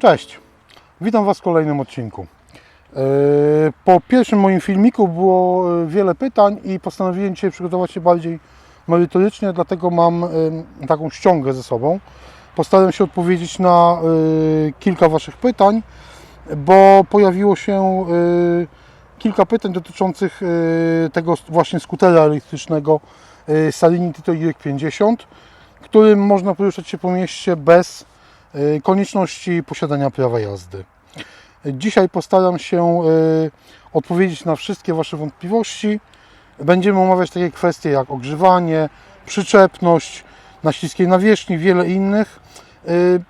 Cześć, witam Was w kolejnym odcinku. Yy, Po pierwszym moim filmiku było yy, wiele pytań i postanowiłem dzisiaj przygotować się bardziej merytorycznie, dlatego mam taką ściągę ze sobą. Postaram się odpowiedzieć na yy, kilka Waszych pytań, bo pojawiło się kilka pytań dotyczących tego właśnie skutera elektrycznego Salini Tito Y50, którym można poruszać się po mieście bez konieczności posiadania prawa jazdy. Dzisiaj postaram się y, odpowiedzieć na wszystkie Wasze wątpliwości. Będziemy omawiać takie kwestie jak ogrzewanie, przyczepność, na śliskiej nawierzchni, wiele innych. Y,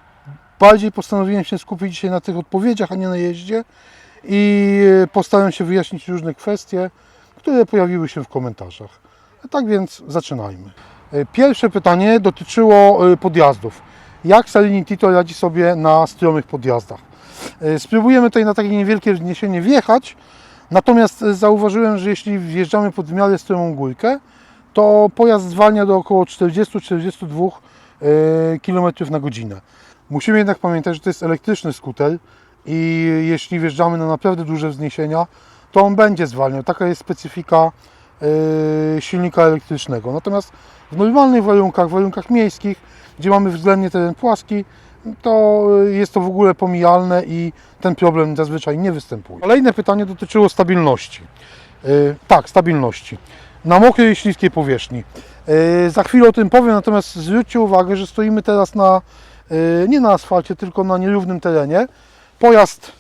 Bardziej postanowiłem się skupić dzisiaj na tych odpowiedziach, a nie na jeździe i y, postaram się wyjaśnić różne kwestie, które pojawiły się w komentarzach. Tak więc zaczynajmy. Y, Pierwsze pytanie dotyczyło y, podjazdów. Jak Salini Tito radzi sobie na stromych podjazdach? Y, Spróbujemy tutaj na takie niewielkie wzniesienie wjechać, natomiast y, zauważyłem, że jeśli wjeżdżamy pod miarę stromą górkę, to pojazd zwalnia do około 40-42 km na godzinę. Musimy jednak pamiętać, że to jest elektryczny skuter i jeśli wjeżdżamy na naprawdę duże wzniesienia, to on będzie zwalniał. Taka jest specyfika silnika elektrycznego. Natomiast w normalnych warunkach, w warunkach miejskich, gdzie mamy względnie teren płaski, to y, jest to w ogóle pomijalne i ten problem zazwyczaj nie występuje. Kolejne pytanie dotyczyło stabilności. Y, Tak, stabilności. Na mokrej i śliskiej powierzchni. Za chwilę o tym powiem, natomiast zwróćcie uwagę, że stoimy teraz na, nie na asfalcie, tylko na nierównym terenie. Pojazd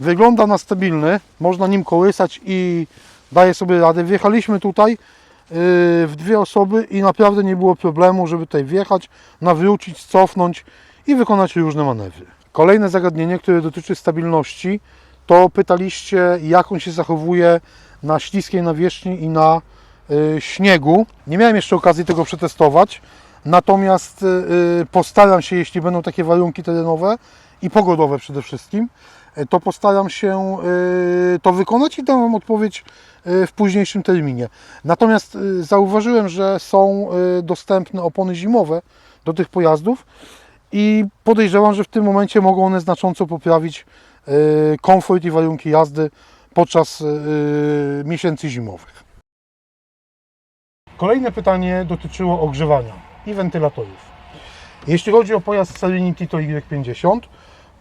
wygląda na stabilny, można nim kołysać i daje sobie radę. Wjechaliśmy tutaj y, w dwie osoby i naprawdę nie było problemu, żeby tutaj wjechać, nawrócić, cofnąć i wykonać różne manewry. Kolejne zagadnienie, które dotyczy stabilności, to pytaliście, jak on się zachowuje na śliskiej nawierzchni i na y, śniegu. Nie miałem jeszcze okazji tego przetestować, natomiast y, postaram się, jeśli będą takie warunki terenowe i pogodowe przede wszystkim, to postaram się to wykonać i dam Wam odpowiedź w późniejszym terminie. Natomiast y, zauważyłem, że są y, dostępne opony zimowe do tych pojazdów i podejrzewam, że w tym momencie mogą one znacząco poprawić y, komfort i warunki jazdy podczas y, miesięcy zimowych. Kolejne pytanie dotyczyło ogrzewania i wentylatorów. Jeśli chodzi o pojazd Salini Tito Y50,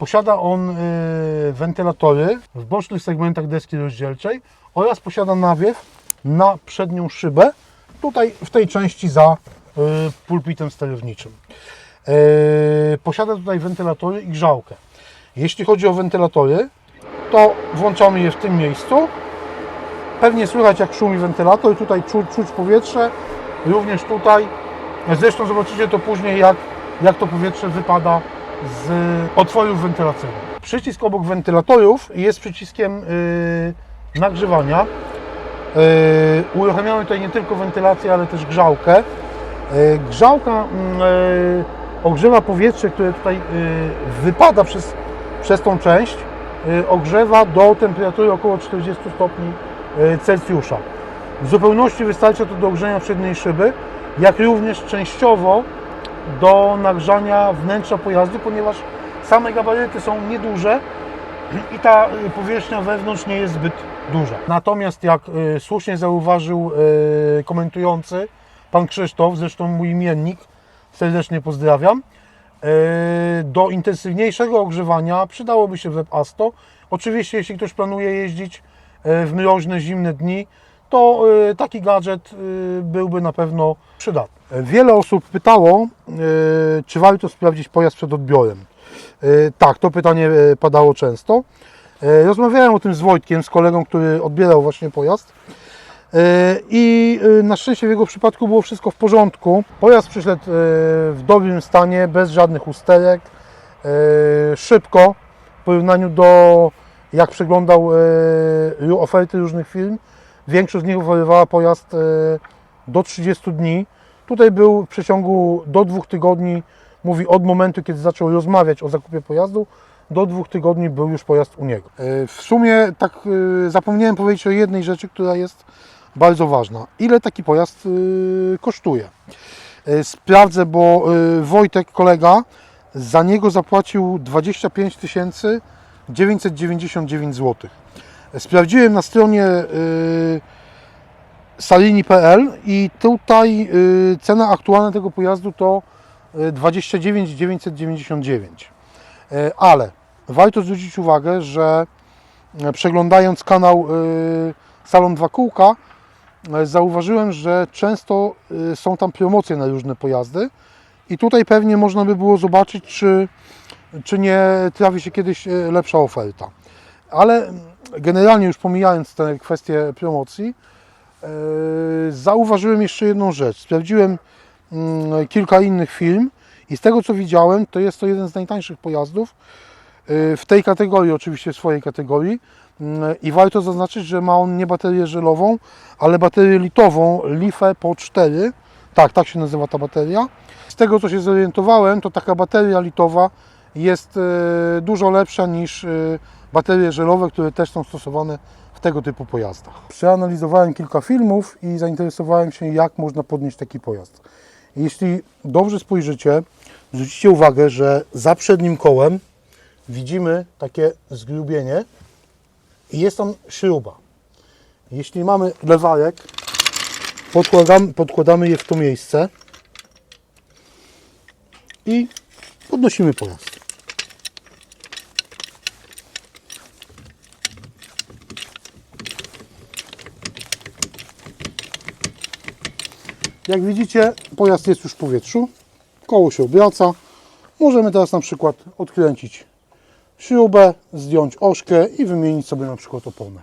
posiada on y, wentylatory w bocznych segmentach deski rozdzielczej oraz posiada nawiew na przednią szybę, tutaj w tej części za y, pulpitem sterowniczym. Y, Posiada tutaj wentylatory i grzałkę. Jeśli chodzi o wentylatory, to włączamy je w tym miejscu. Pewnie słychać jak szumi wentylator, tutaj czuć, czuć powietrze, również tutaj. Zresztą zobaczycie to później jak, jak to powietrze wypada z otworów wentylacyjnych. Przycisk obok wentylatorów jest przyciskiem yy, nagrzewania. Yy, uruchamiamy tutaj nie tylko wentylację, ale też grzałkę. Yy, grzałka yy, ogrzewa powietrze, które tutaj yy, wypada przez, przez tą część, yy, ogrzewa do temperatury około 40 stopni yy, Celsjusza. W zupełności wystarcza to do ogrzenia przedniej szyby, jak również częściowo do nagrzania wnętrza pojazdu, ponieważ same gabaryty są nieduże i ta y, powierzchnia wewnątrz nie jest zbyt duża. Natomiast jak y, słusznie zauważył y, komentujący pan Krzysztof, zresztą mój imiennik, serdecznie pozdrawiam, do intensywniejszego ogrzewania przydałoby się WebAsto. Oczywiście jeśli ktoś planuje jeździć w mroźne, zimne dni, to taki gadżet byłby na pewno przydatny. Wiele osób pytało, y, czy warto sprawdzić pojazd przed odbiorem. Y, Tak, to pytanie y, padało często. Rozmawiałem o tym z Wojtkiem, z kolegą, który odbierał właśnie pojazd. I na szczęście w jego przypadku było wszystko w porządku. Pojazd przyszedł w dobrym stanie, bez żadnych usterek, szybko w porównaniu do jak przeglądał oferty różnych firm. Większość z nich oferowała pojazd do 30 dni. Tutaj był w przeciągu do dwóch tygodni, mówi od momentu, kiedy zaczął rozmawiać o zakupie pojazdu, do dwóch tygodni był już pojazd u niego. Y, W sumie tak y, zapomniałem powiedzieć o jednej rzeczy, która jest bardzo ważna. Ile taki pojazd y, kosztuje? Sprawdzę, bo Wojtek, kolega, za niego zapłacił 25 999 zł. Sprawdziłem na stronie salini.pl i tutaj y, cena aktualna tego pojazdu to y, 29 999. Y, Ale warto zwrócić uwagę, że y, przeglądając kanał y, Salon 2 Kółka y, zauważyłem, że często y, są tam promocje na różne pojazdy i tutaj pewnie można by było zobaczyć, czy, czy nie trafi się kiedyś y, lepsza oferta. Ale generalnie już pomijając te kwestie promocji, zauważyłem jeszcze jedną rzecz. Sprawdziłem mm, kilka innych firm i z tego co widziałem, to jest to jeden z najtańszych pojazdów yy, w tej kategorii, oczywiście w swojej kategorii. Yy, I warto zaznaczyć, że ma on nie baterię żelową, ale baterię litową LiFe po 4. Tak, tak się nazywa ta bateria. Z tego co się zorientowałem, to taka bateria litowa jest yy, dużo lepsza niż yy, baterie żelowe, które też są stosowane w tego typu pojazdach. Przeanalizowałem kilka filmów i zainteresowałem się, jak można podnieść taki pojazd. Jeśli dobrze spojrzycie, zwrócicie uwagę, że za przednim kołem widzimy takie zgrubienie i jest tam śruba. Jeśli mamy lewarek, podkładamy, podkładamy je w to miejsce i podnosimy pojazd. Jak widzicie, pojazd jest już w powietrzu, koło się obraca. Możemy teraz na przykład odkręcić śrubę, zdjąć ośkę i wymienić sobie na przykład oponę.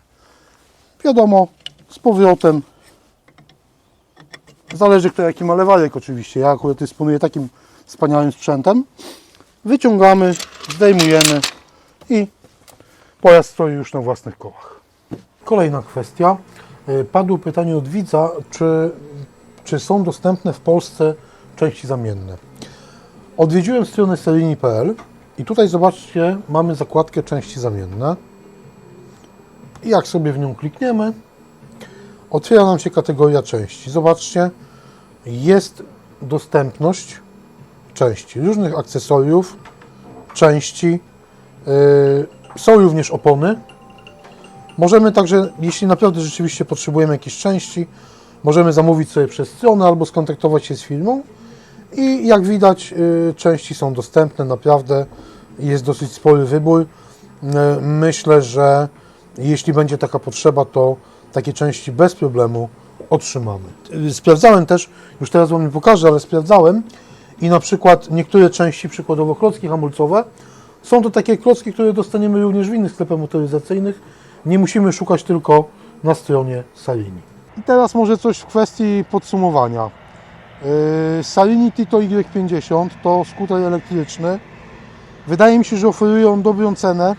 Wiadomo, z powrotem zależy kto jaki ma lewarek oczywiście. Ja akurat dysponuję takim wspaniałym sprzętem. Wyciągamy, zdejmujemy i pojazd stoi już na własnych kołach. Kolejna kwestia. Y, Padło pytanie od widza, czy czy są dostępne w Polsce części zamienne. Odwiedziłem stronę seryjni.pl i tutaj zobaczcie, mamy zakładkę części zamienne. I jak sobie w nią klikniemy, otwiera nam się kategoria części. Zobaczcie, jest dostępność części, różnych akcesoriów, części. Yy, są również opony. Możemy także, jeśli naprawdę rzeczywiście potrzebujemy jakiejś części, Możemy zamówić sobie przez stronę albo skontaktować się z firmą. I jak widać, y, części są dostępne, naprawdę jest dosyć spory wybór. Y, Myślę, że jeśli będzie taka potrzeba, to takie części bez problemu otrzymamy. Y, Sprawdzałem też, już teraz Wam nie pokażę, ale sprawdzałem i na przykład niektóre części, przykładowo klocki hamulcowe, są to takie klocki, które dostaniemy również w innych sklepach motoryzacyjnych. Nie musimy szukać tylko na stronie Salini. I teraz może coś w kwestii podsumowania. Yy, Salini Tito Y50 to skuter elektryczny. Wydaje mi się, że oferuje on dobrą cenę,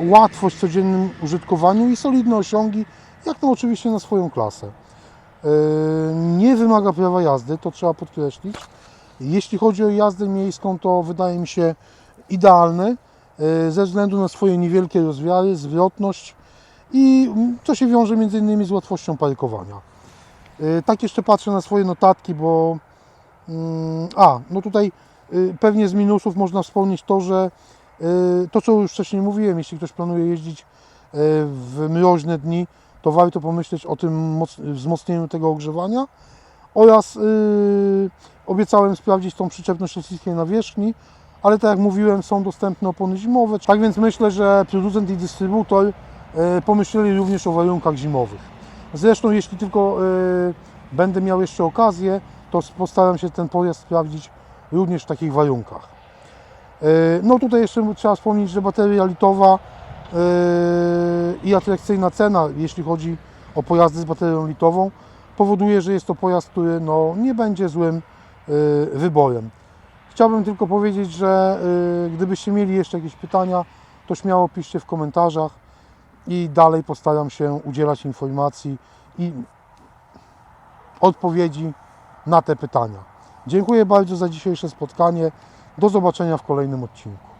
yy, łatwość w codziennym użytkowaniu i solidne osiągi, jak no oczywiście na swoją klasę. Yy, Nie wymaga prawa jazdy, to trzeba podkreślić. Jeśli chodzi o jazdę miejską, to wydaje mi się idealny ze względu na swoje niewielkie rozmiary, zwrotność i to się wiąże między innymi z łatwością parkowania. Yy, Tak jeszcze patrzę na swoje notatki, bo mm, a, no tutaj yy, pewnie z minusów można wspomnieć to, że yy, to co już wcześniej mówiłem, jeśli ktoś planuje jeździć w mroźne dni, to warto pomyśleć o tym moc- wzmocnieniu tego ogrzewania oraz obiecałem sprawdzić tą przyczepność rosyjskiej nawierzchni, ale tak jak mówiłem, są dostępne opony zimowe. Tak więc myślę, że producent i dystrybutor e, pomyśleli również o warunkach zimowych. Zresztą, jeśli tylko e, będę miał jeszcze okazję, to postaram się ten pojazd sprawdzić również w takich warunkach. E, No tutaj jeszcze trzeba wspomnieć, że bateria litowa e, i atrakcyjna cena, jeśli chodzi o pojazdy z baterią litową, powoduje, że jest to pojazd, który no, nie będzie złym e, wyborem. Chciałbym tylko powiedzieć, że gdybyście mieli jeszcze jakieś pytania, to śmiało piszcie w komentarzach i dalej postaram się udzielać informacji i odpowiedzi na te pytania. Dziękuję bardzo za dzisiejsze spotkanie. Do zobaczenia w kolejnym odcinku.